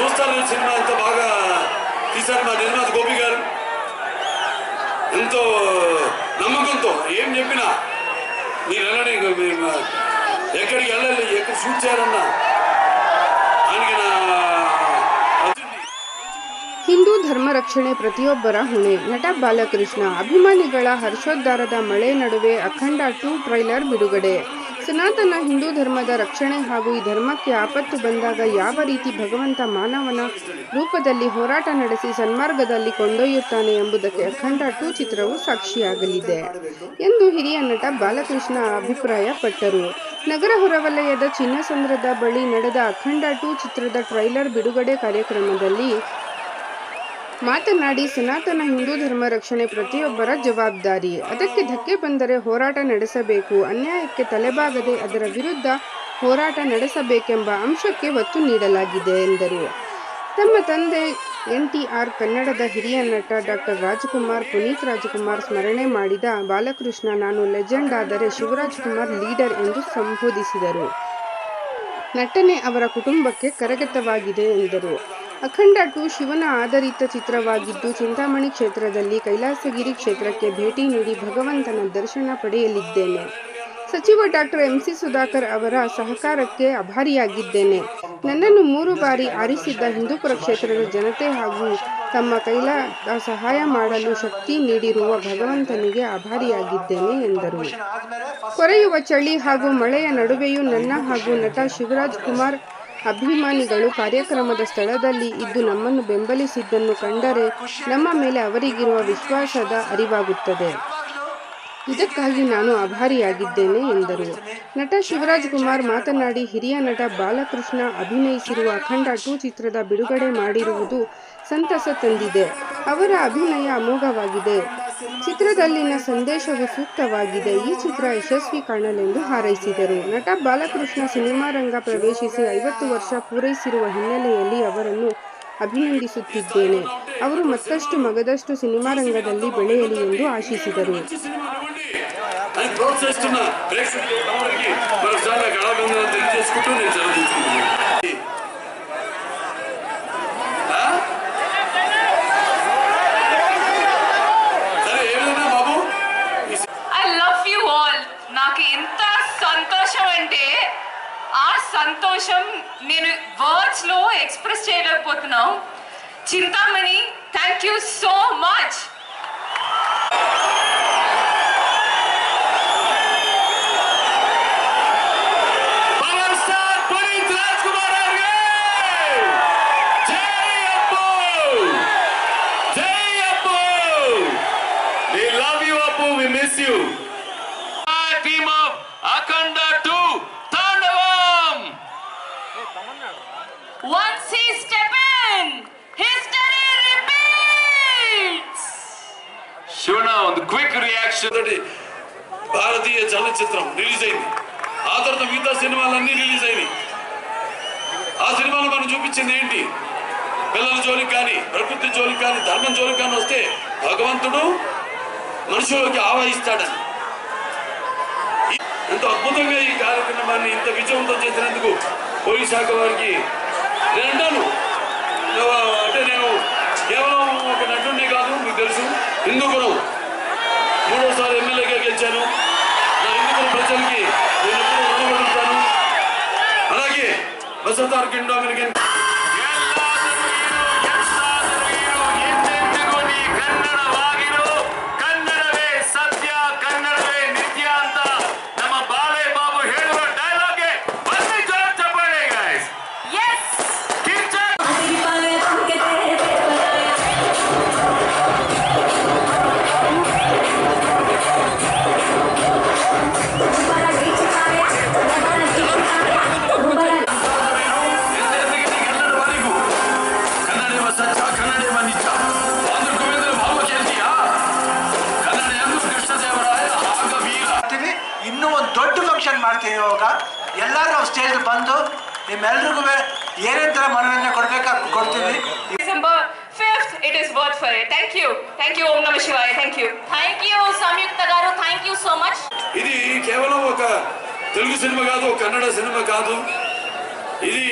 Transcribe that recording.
చూస్తారు ఈ సినిమా ఎంత బాగా తీశారు మా నిర్మాత గోపి గారు ఎంతో నమ్మకంతో ఏం చెప్పినా మీరు వెళ్ళండి ఇంక మీరు మా- ఎక్కడికి వెళ్ళాలి ఎక్కడ షూట్ చేయాలన్నా ఆయనకి నా ಹಿಂದೂ ಧರ್ಮ ರಕ್ಷಣೆ ಪ್ರತಿಯೊಬ್ಬರ ಹೊಣೆ ನಟ ಬಾಲಕೃಷ್ಣ ಅಭಿಮಾನಿಗಳ ಹರ್ಷೋದ್ಧಾರದ ಮಳೆ ನಡುವೆ ಅಖಂಡ ಟೂ ಟ್ರೈಲರ್ ಬಿಡುಗಡೆ ಸನಾತನ ಹಿಂದೂ ಧರ್ಮದ ರಕ್ಷಣೆ ಹಾಗೂ ಈ ಧರ್ಮಕ್ಕೆ ಆಪತ್ತು ಬಂದಾಗ ಯಾವ ರೀತಿ ಭಗವಂತ ಮಾನವನ ರೂಪದಲ್ಲಿ ಹೋರಾಟ ನಡೆಸಿ ಸನ್ಮಾರ್ಗದಲ್ಲಿ ಕೊಂಡೊಯ್ಯುತ್ತಾನೆ ಎಂಬುದಕ್ಕೆ ಅಖಂಡ ಟೂ ಚಿತ್ರವು ಸಾಕ್ಷಿಯಾಗಲಿದೆ ಎಂದು ಹಿರಿಯ ನಟ ಬಾಲಕೃಷ್ಣ ಅಭಿಪ್ರಾಯಪಟ್ಟರು. ನಗರ ಹೊರವಲಯದ ಚಿನ್ನಸಂದ್ರದ ಬಳಿ ನಡೆದ ಅಖಂಡ ಟೂ ಚಿತ್ರದ ಟ್ರೈಲರ್ ಬಿಡುಗಡೆ ಕಾರ್ಯಕ್ರಮದಲ್ಲಿ ಮಾತನಾಡಿ ಸನಾತನ ಹಿಂದೂ ಧರ್ಮ ರಕ್ಷಣೆ ಪ್ರತಿಯೊಬ್ಬರ ಜವಾಬ್ದಾರಿ. ಅದಕ್ಕೆ ಧಕ್ಕೆ ಬಂದರೆ ಹೋರಾಟ ನಡೆಸಬೇಕು. ಅನ್ಯಾಯಕ್ಕೆ ತಲೆಬಾಗದೆ ಅದರ ವಿರುದ್ಧ ಹೋರಾಟ ನಡೆಸಬೇಕೆಂಬ ಅಂಶಕ್ಕೆ ಒತ್ತು ನೀಡಲಾಗಿದೆ ಎಂದರು. ತಮ್ಮ ತಂದೆ ಎನ್ಟಿಆರ್ ಕನ್ನಡದ ಹಿರಿಯ ನಟ ಡಾಕ್ಟರ್ ರಾಜ್ಕುಮಾರ್, ಪುನೀತ್ ರಾಜ್ಕುಮಾರ್ ಸ್ಮರಣೆ ಮಾಡಿದ ಬಾಲಕೃಷ್ಣ, ನಾನು ಲೆಜೆಂಡ್ ಆದರೆ ಶಿವರಾಜ್ ಕುಮಾರ್ ಲೀಡರ್ ಎಂದು ಸಂಬೋಧಿಸಿದರು. ನಟನೆ ಅವರ ಕುಟುಂಬಕ್ಕೆ ಕರಗತವಾಗಿದೆ ಎಂದರು. ಅಖಂಡ ಟು ಶಿವನ ಆಧಾರಿತ ಚಿತ್ರವಾಗಿದ್ದು ಚಿಂತಾಮಣಿ ಕ್ಷೇತ್ರದಲ್ಲಿ ಕೈಲಾಸಗಿರಿ ಕ್ಷೇತ್ರಕ್ಕೆ ಭೇಟಿ ನೀಡಿ ಭಗವಂತನ ದರ್ಶನ ಪಡೆಯಲಿದ್ದೇನೆ. ಸಚಿವ ಡಾಕ್ಟರ್ ಎಂ ಸಿ ಸುಧಾಕರ್ ಅವರ ಸಹಕಾರಕ್ಕೆ ಅಭಾರಿಯಾಗಿದ್ದೇನೆ. ನನ್ನನ್ನು ಮೂರು ಬಾರಿ ಆರಿಸಿದ್ದ ಹಿಂದೂಪುರ ಕ್ಷೇತ್ರದ ಜನತೆ ಹಾಗೂ ತಮ್ಮ ಕೈಲಾದ ಸಹಾಯ ಮಾಡಲು ಶಕ್ತಿ ನೀಡಿರುವ ಭಗವಂತನಿಗೆ ಅಭಾರಿಯಾಗಿದ್ದೇನೆ ಎಂದರು. ಕೊರೆಯುವ ಚಳಿ ಹಾಗೂ ಮಳೆಯ ನಡುವೆಯೂ ನನ್ನ ಹಾಗೂ ನಟ ಶಿವರಾಜ್ ಕುಮಾರ್ ಅಭಿಮಾನಿಗಳು ಕಾರ್ಯಕ್ರಮದ ಸ್ಥಳದಲ್ಲಿ ಇದ್ದು ನಮ್ಮನ್ನು ಬೆಂಬಲಿಸಿದ್ದನ್ನು ಕಂಡರೆ ನಮ್ಮ ಮೇಲೆ ಅವರಿಗಿರುವ ವಿಶ್ವಾಸದ ಅರಿವಾಗುತ್ತದೆ. ಇದಕ್ಕಾಗಿ ನಾನು ಆಭಾರಿಯಾಗಿದ್ದೇನೆ ಎಂದರು. ನಟ ಶಿವರಾಜ್ ಕುಮಾರ್ ಮಾತನಾಡಿ, ಹಿರಿಯ ನಟ ಬಾಲಕೃಷ್ಣ ಅಭಿನಯಿಸಿರುವ ಅಖಂಡ ಟೂ ಚಿತ್ರದ ಬಿಡುಗಡೆ ಮಾಡಿರುವುದು ಸಂತಸ ತಂದಿದೆ. ಅವರ ಅಭಿನಯ ಅಮೋಘವಾಗಿದೆ. ಚಿತ್ರದಲ್ಲಿನ ಸಂದೇಶವು ಸೂಕ್ತವಾಗಿದೆ. ಈ ಚಿತ್ರ ಯಶಸ್ವಿ ಕಾಣಲೆಂದು ಹಾರೈಸಿದರು. ನಟ ಬಾಲಕೃಷ್ಣ ಸಿನಿಮಾ ರಂಗ ಪ್ರವೇಶಿಸಿ ಐವತ್ತು ವರ್ಷ ಪೂರೈಸಿರುವ ಹಿನ್ನೆಲೆಯಲ್ಲಿ ಅವರನ್ನು ಅಭಿನಂದಿಸುತ್ತಿದ್ದೇನೆ. ಅವರು ಮತ್ತಷ್ಟು ಮಗದಷ್ಟು ಸಿನಿಮಾ ರಂಗದಲ್ಲಿ ಬೆಳೆಯಲಿ ಎಂದು ಆಶಿಸಿದರು. మంచి సంతోషం నేను వర్డ్స్లో ఎక్స్ప్రెస్ చేయలేకపోతున్నాం Chintamani thank you so much We miss Once he step in, history repeats. శివన ಒಂದು క్విక్ రియాక్షన్ భారతీయ చలనచిత్రం రిలీజ్ అయింది. ఆ తర్వాత మిగతా సినిమాలన్నీ రిలీజ్ అయినాయి. ఆ సినిమాలో మనం చూపించింది ఏంటి? పిల్లల జోలికి కానీ ప్రకృతి జోలికి కానీ ధర్మం జోలికి కానీ వస్తే భగవంతుడు మనుషులోకి ఆవాహిస్తాడని. ఎంతో అద్భుతంగా ఈ కార్యక్రమాన్ని ఇంత విజయవంతం చేసినందుకు పోలీస్ శాఖ వారికి నేను అంటాను అంటే నేను కేవలం ఒక నటుడిని కాదు మీకు తెలుసు. హిందూపురం మూడోసారి ఎమ్మెల్యేగా గెలిచాను. నా హిందూపురం ప్రజలకి నేను ఎప్పుడూ రుణపడి ఉంటాను. అలాగే వసంతార్ కింగ్ అమెరికన్ ಮಾಡ್ತೀವಿ ಇವಾಗ ಎಲ್ಲರೂ ಸ್ಟೇಜ್ ಬಂದು ನಿಮ್ಮೆಲ್ರಿಗೂ ಏನೇನ್ ಥರ ಮನೋರಂಜನೆ ಕೊಡ್ಬೇಕು ಕೊಡ್ತೀವಿ December 5th, it is worth for it. Thank you. Thank you, Om Namah Shivaya. Thank you. Thank you, Samyukta Garu. Thank you so much. ఇది కేవలం ఒక తెలుగు సినిమా కాదు ఒక కన్నడ సినిమా కాదు ఇది